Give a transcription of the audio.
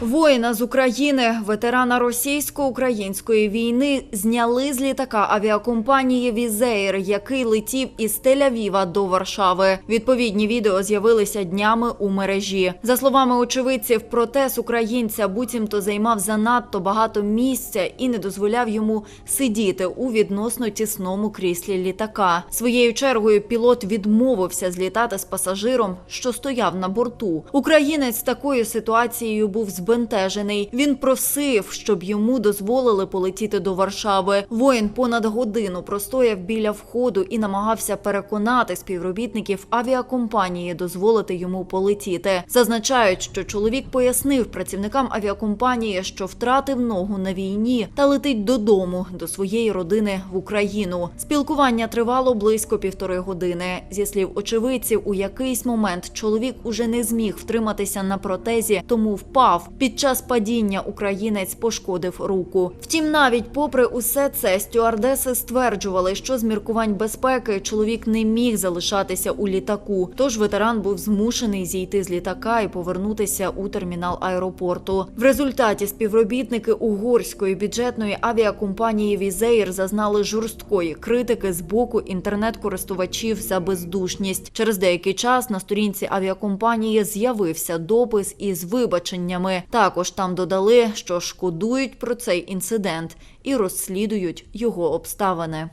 Воїна з України, ветерана російсько-української війни, зняли з літака авіакомпанії Візеєр, який летів із Тель-Авіва до Варшави. Відповідні відео з'явилися днями у мережі. За словами очевидців, протез українця буцімто займав занадто багато місця і не дозволяв йому сидіти у відносно тісному кріслі літака. Своєю чергою пілот відмовився злітати з пасажиром, що стояв на борту. Українець такою ситуацією був збентежений. Він просив, щоб йому дозволили полетіти до Варшави. Воїн понад годину простояв біля входу і намагався переконати співробітників авіакомпанії дозволити йому полетіти. Зазначають, що чоловік пояснив працівникам авіакомпанії, що втратив ногу на війні та летить додому до своєї родини в Україну. Спілкування тривало близько півтори години. Зі слів очевидців, у якийсь момент чоловік уже не зміг втриматися на протезі, тому впав. Під час падіння українець пошкодив руку. Втім, навіть попри усе це, стюардеси стверджували, що з міркувань безпеки чоловік не міг залишатися у літаку. Тож ветеран був змушений зійти з літака і повернутися у термінал аеропорту. В результаті співробітники угорської бюджетної авіакомпанії Візеїр зазнали жорсткої критики з боку інтернет-користувачів за бездушність. Через деякий час на сторінці авіакомпанії з'явився допис із вибаченнями. Також там додали, що шкодують про цей інцидент і розслідують його обставини.